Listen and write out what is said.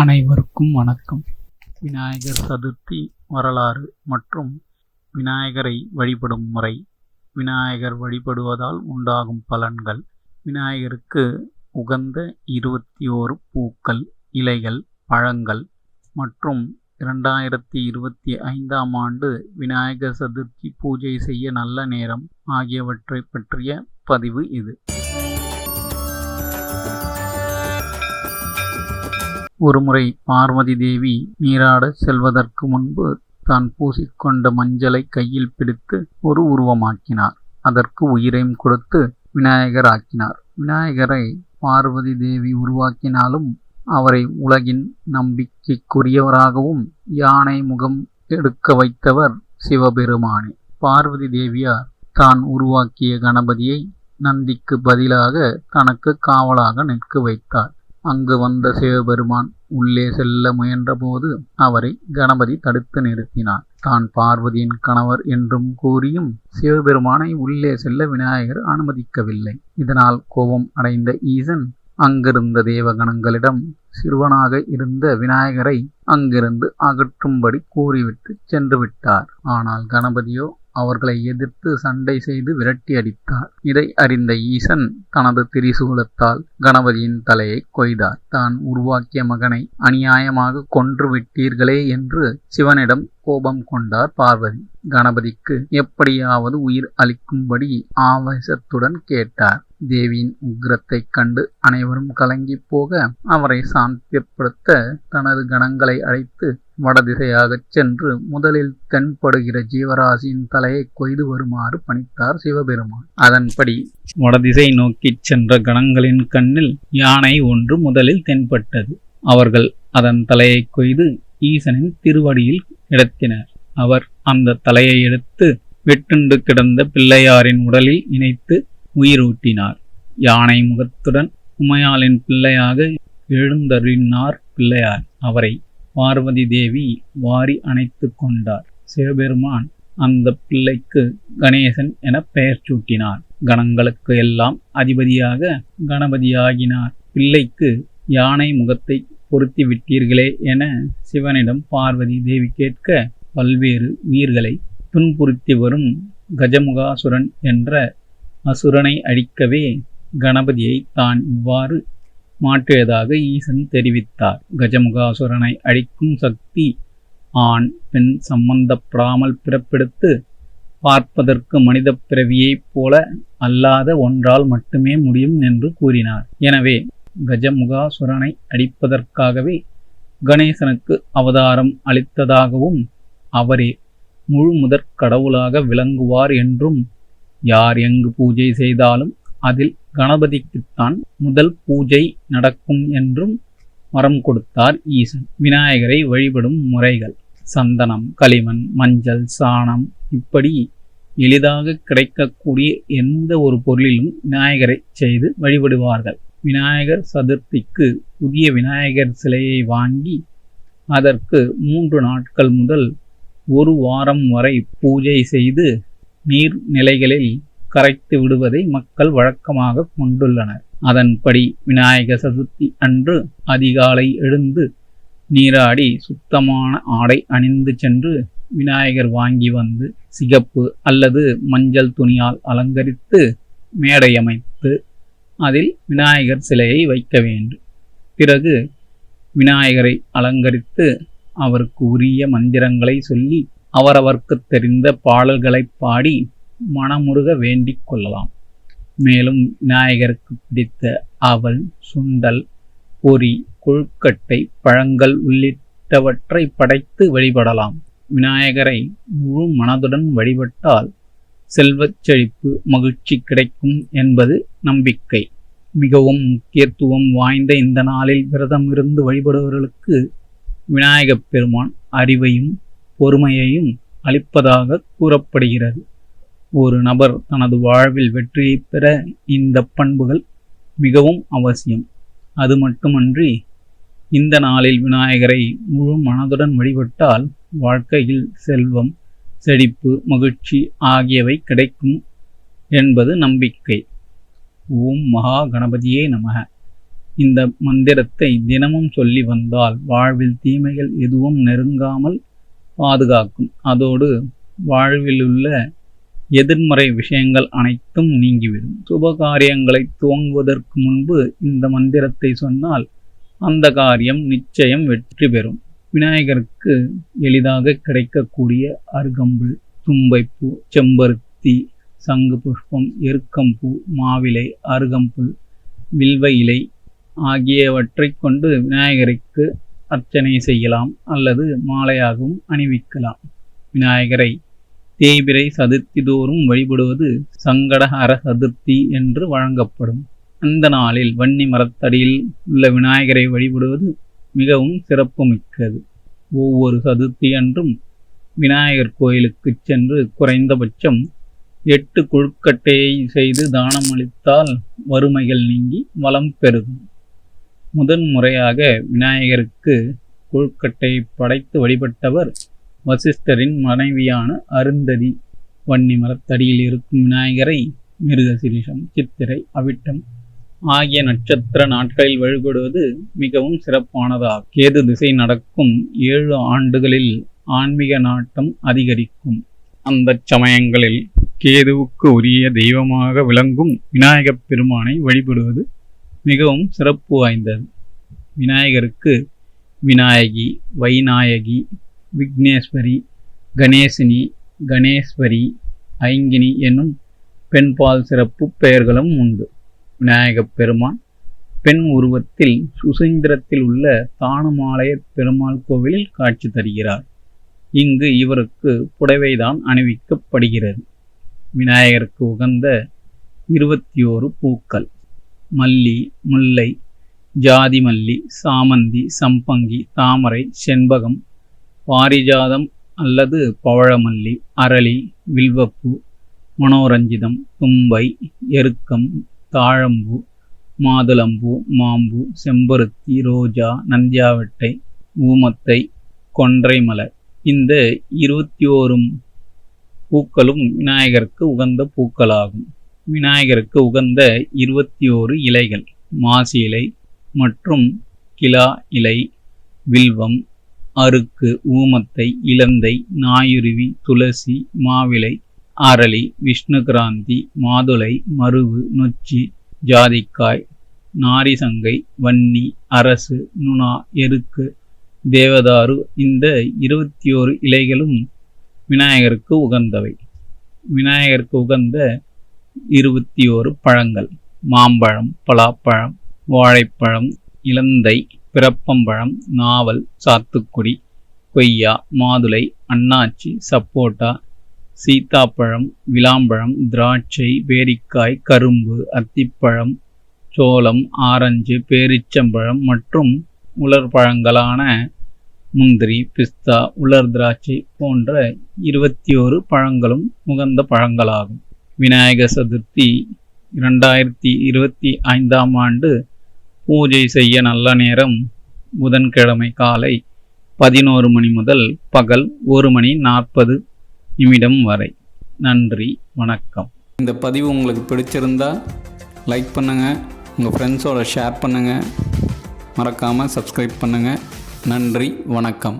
அனைவருக்கும் வணக்கம். விநாயகர் சதுர்த்தி வரலாறு மற்றும் விநாயகரை வழிபடும் முறை. விநாயகர் வழிபடுவதால் உண்டாகும் பலன்கள். விநாயகருக்கு உகந்த இருபத்தி ஓரு பூக்கள் இலைகள் பழங்கள் மற்றும் இரண்டாயிரத்தி இருபத்தி ஐந்தாம் ஆண்டு விநாயகர் சதுர்த்தி பூஜை செய்ய நல்ல நேரம் ஆகியவற்றை பற்றிய பதிவு இது. ஒருமுறை பார்வதி தேவி நீராட செல்வதற்கு முன்பு தான் பூசிக்கொண்ட மஞ்சளை கையில் பிடித்து ஒரு உருவமாக்கினார். அதற்கு உயிரையும் கொடுத்து விநாயகர் ஆக்கினார் விநாயகரை பார்வதி தேவி உருவாக்கினாலும் அவரை உலகின் நம்பிக்கைக்குரியவராகவும் யானை முகம் எடுக்க வைத்தவர் சிவபெருமானே. பார்வதி தேவியார் தான் உருவாக்கிய கணபதியை நந்திக்கு பதிலாக தனக்கு காவலாக நிற்க வைத்தார். அங்கு வந்த சிவபெருமான் உள்ளே செல்ல முயன்றபோது அவரை கணபதி தடுத்து நிறுத்தினார். தான் பார்வதியின் கணவர் என்றும் கூறியும் சிவபெருமானை உள்ளே செல்ல விநாயகர் அனுமதிக்கவில்லை. இதனால் கோபம் அடைந்த ஈசன் அங்கிருந்த தேவகணங்களிடம் சிறுவனாக இருந்த விநாயகரை அங்கிருந்து அகற்றும்படி கூறிவிட்டு சென்று விட்டார். ஆனால் கணபதியோ அவர்களை எதிர்த்து சண்டை செய்து விரட்டி அடித்தார். இதை அறிந்த ஈசன் தனது திரிசூலத்தால் கணபதியின் தலையை கொய்தார். தான் உருவாக்கிய மகனை அநியாயமாக கொன்று விட்டீர்களே என்று சிவனிடம் கோபம் கொண்டார் பார்வதி. கணபதிக்கு எப்படியாவது உயிர் அளிக்கும்படி ஆவேசத்துடன் கேட்டார். தேவியின் உக்கிரத்தைக் கண்டு அனைவரும் கலங்கி போக அவரை சாந்தியப்படுத்த தனது கணங்களை அழைத்து வடதிசையாகச் சென்று முதலில் தென்படுகிற ஜீவராசியின் தலையை கொய்து வருமாறு பணித்தார் சிவபெருமான். அதன்படி வடதிசை நோக்கிச் சென்ற கணங்களின் கண்ணில் யானை ஒன்று முதலில் தென்பட்டது. அவர்கள் அதன் தலையை கொய்து ஈசனின் திருவடியில் கிடத்தினர் அவர் அந்த தலையை எடுத்து வெட்டுண்டு கிடந்த பிள்ளையாரின் உடலில் இணைத்து உயிரூட்டினார். யானை முகத்துடன் உமையாளின் பிள்ளையாக எழுந்தருளினார் பிள்ளையார். அவரை பார்வதி தேவி வாரி அணைத்து கொண்டார். சிவபெருமான் அந்த பிள்ளைக்கு கணேசன் என பெயர் சூட்டினார். கணங்களுக்கு எல்லாம் அதிபதியாக கணபதியாகினார். பிள்ளைக்கு யானை முகத்தை பொருத்தி விட்டீர்களே என சிவனிடம் பார்வதி தேவி கேட்க பல்வேறு உயிர்களை துன்புறுத்தி வரும் கஜமுகாசுரன் என்ற அசுரனை அழிக்கவே கணபதியை தான் இவ்வாறு மாற்றியதாக ஈசன் தெரிவித்தார். கஜமுகாசுரனை அழிக்கும் சக்தி ஆண் பெண் சம்பந்தப்படாமல் பிறப்பெடுத்து பார்ப்பதற்கு மனித பிறவியைப் போல அல்லாத ஒன்றால் மட்டுமே முடியும் என்று கூறினார். எனவே கஜமுகாசுரனை அடிப்பதற்காகவே கணேசனுக்கு அவதாரம் அளித்ததாகவும் அவரே முழு முதற் கடவுளாக விளங்குவார் என்றும் யார் எங்கு பூஜை செய்தாலும் அதில் கணபதிக்குத்தான் முதல் பூஜை நடக்கும் என்றும் மரம் கொடுத்தார் ஈசன். விநாயகரை வழிபடும் முறைகள். சந்தனம் களிமண் மஞ்சள் சாணம் இப்படி எளிதாக கிடைக்கக்கூடிய எந்த ஒரு பொருளிலும் விநாயகரை செய்து வழிபடுவார்கள். விநாயகர் சதுர்த்திக்கு புதிய விநாயகர் சிலையை வாங்கி அதற்கு மூன்று நாட்கள் முதல் ஒரு வாரம் வரை பூஜை செய்து நீர்நிலைகளில் கரைத்து விடுவதை மக்கள் வழக்கமாக கொண்டுள்ளனர். அதன்படி விநாயகர் சதுர்த்தி அன்று அதிகாலை எழுந்து நீராடி சுத்தமான ஆடை அணிந்து சென்று விநாயகர் வாங்கி வந்து சிகப்பு அல்லது மஞ்சள் துணியால் அலங்கரித்து மேடையமைத்து அதில் விநாயகர் சிலையை வைக்க வேண்டும். பிறகு விநாயகரை அலங்கரித்து அவருக்கு உரிய மந்திரங்களை சொல்லி அவரவர்க்கு தெரிந்த பாடல்களை பாடி மனமுருக வேண்டிக் கொள்ளலாம். மேலும் விநாயகருக்கு பிடித்த அவல் சுண்டல் பொறி கொழுக்கட்டை பழங்கள் உள்ளிட்டவற்றை படைத்து வழிபடலாம். விநாயகரை முழு மனதுடன் வழிபட்டால் செல்வச் செழிப்பு மகிழ்ச்சி கிடைக்கும் என்பது நம்பிக்கை. மிகவும் முக்கியத்துவம் வாய்ந்த இந்த நாளில் விரதம் இருந்து வழிபடுபவர்களுக்கு விநாயகப் பெருமான் அறிவையும் பொறுமையையும் அளிப்பதாக கூறப்படுகிறது. ஒரு நபர் தனது வாழ்வில் வெற்றியை பெற இந்த பண்புகள் மிகவும் அவசியம். அது மட்டுமன்றி இந்த நாளில் விநாயகரை முழு மனதுடன் வழிபட்டால் வாழ்க்கையில் செல்வம் செழிப்பு மகிழ்ச்சி ஆகியவை கிடைக்கும் என்பது நம்பிக்கை. ஓம் மகா கணபதியே நமக. இந்த மந்திரத்தை தினமும் சொல்லி வந்தால் வாழ்வில் தீமைகள் எதுவும் நெருங்காமல் பாதுகாக்கும். அதோடு வாழ்விலுள்ள எதிர்மறை விஷயங்கள் அனைத்தும் நீங்கிவிடும். சுப காரியங்களை துவங்குவதற்கு முன்பு இந்த மந்திரத்தை சொன்னால் அந்த காரியம் நிச்சயம் வெற்றி பெறும். விநாயகருக்கு எளிதாக கிடைக்கக்கூடிய அருகம்புல் தும்பைப்பூ செம்பருத்தி சங்கு புஷ்பம் எருக்கம்பூ மாவிலை அருகம்புல் வில்வ இலை ஆகியவற்றைக் கொண்டு விநாயகருக்கு அர்ச்சனை செய்யலாம் அல்லது மாலையாகவும் அணிவிக்கலாம். விநாயகரை தேய்பிரை சதுர்த்தி தோறும் வழிபடுவது சங்கடஹர சதுர்த்தி என்று வழங்கப்படும். அந்த நாளில் வன்னி மரத்தடியில் உள்ள விநாயகரை வழிபடுவது மிகவும் சிறப்புமிக்கது. ஒவ்வொரு சதுர்த்தி அன்றும் விநாயகர் கோயிலுக்கு சென்று குறைந்தபட்சம் எட்டு கொழுக்கட்டையை செய்து தானம் அளித்தால் வறுமைகள் நீங்கி வளம் பெருகும் முதன் முறையாக விநாயகருக்கு கொழுக்கட்டையை படைத்து வழிபட்டவர் வசிஷ்டரின் மனைவியான அருந்ததி. வன்னி மரத்தடியில் இருக்கும் விநாயகரை மிருகசிரிஷம் சித்திரை அவிட்டம் ஆகிய நட்சத்திர நாட்களில் வழிபடுவது மிகவும் சிறப்பானதாகும். கேது திசை நடக்கும் ஏழு ஆண்டுகளில் ஆன்மீக நாட்டம் அதிகரிக்கும். அந்த சமயங்களில் கேதுவுக்கு உரிய தெய்வமாக விளங்கும் விநாயகப் பெருமானை வழிபடுவது மிகவும் சிறப்பு வாய்ந்தது. விநாயகருக்கு விநாயகி வைநாயகி விக்னேஸ்வரி கணேசினி கணேஸ்வரி ஐங்கினி என்னும் பெண்பால் சிறப்பு பெயர்களும் உண்டு. விநாயகப் பெருமான். பெண் உருவத்தில் சுசீந்திரத்தில் உள்ள தானுமாலய பெருமாள் கோவிலில் காட்சி தருகிறார். இங்கு இவருக்கு புடவைதான் அணிவிக்கப்படுகிறது. விநாயகருக்கு உகந்த இருபத்தி ஓரு பூக்கள். மல்லி முல்லை ஜாதி மல்லி சாமந்தி சம்பங்கி தாமரை செண்பகம் பாரிஜாதம் அல்லது பவழமல்லி அரளி வில்வப்பு மனோரஞ்சிதம் தும்பை எருக்கம் தாழம்பூ மாதுளம்பூ மாம்பூ செம்பருத்தி ரோஜா நந்தியாவட்டை ஊமத்தை கொன்றை மலர் இந்த இருபத்தி ஓரும் பூக்களும் விநாயகருக்கு உகந்த பூக்களாகும். விநாயகருக்கு உகந்த இருபத்தி ஓரு இலைகள் மாசி இலை மற்றும் கிலா இலை வில்வம் அருக்கு ஊமத்தை இலந்தை நாயுருவி துளசி மாவிலை அரளி விஷ்ணுகிராந்தி மாதுளை மருவு நொச்சி ஜாதிக்காய் நாரிசங்கை வன்னி அரசு நுணா எருக்கு தேவதாரு இந்த இருபத்தி ஓரு இலைகளும் விநாயகருக்கு உகந்தவை. விநாயகருக்கு உகந்த இருபத்தி ஓரு பழங்கள். மாம்பழம் பலாப்பழம் வாழைப்பழம் இலந்தை பிறப்பம்பழம் நாவல் சாத்துக்குடி கொய்யா மாதுளை அன்னாச்சி சப்போட்டா சீத்தாப்பழம் விளாம்பழம் திராட்சை பேரிக்காய் கரும்பு அத்திப்பழம் சோளம் ஆரஞ்சு பேரிச்சம்பழம் மற்றும் உலர் பழங்களான முந்திரி பிஸ்தா உலர் திராட்சை போன்ற இருபத்தி ஒரு பழங்களும் உகந்த பழங்களாகும். விநாயக சதுர்த்தி இரண்டாயிரத்தி இருபத்தி ஐந்தாம் ஆண்டு பூஜை செய்ய நல்ல நேரம் புதன்கிழமை காலை பதினோரு மணி முதல் பகல் ஒரு மணி நாற்பது நிமிடம் வரை. நன்றி வணக்கம். இந்த பதிவு உங்களுக்கு பிடிச்சிருந்தா லைக் பண்ணுங்கள் உங்கள் ஃப்ரெண்ட்ஸோட ஷேர் பண்ணுங்கள் மறக்காமல் சப்ஸ்கிரைப் பண்ணுங்கள் நன்றி வணக்கம்.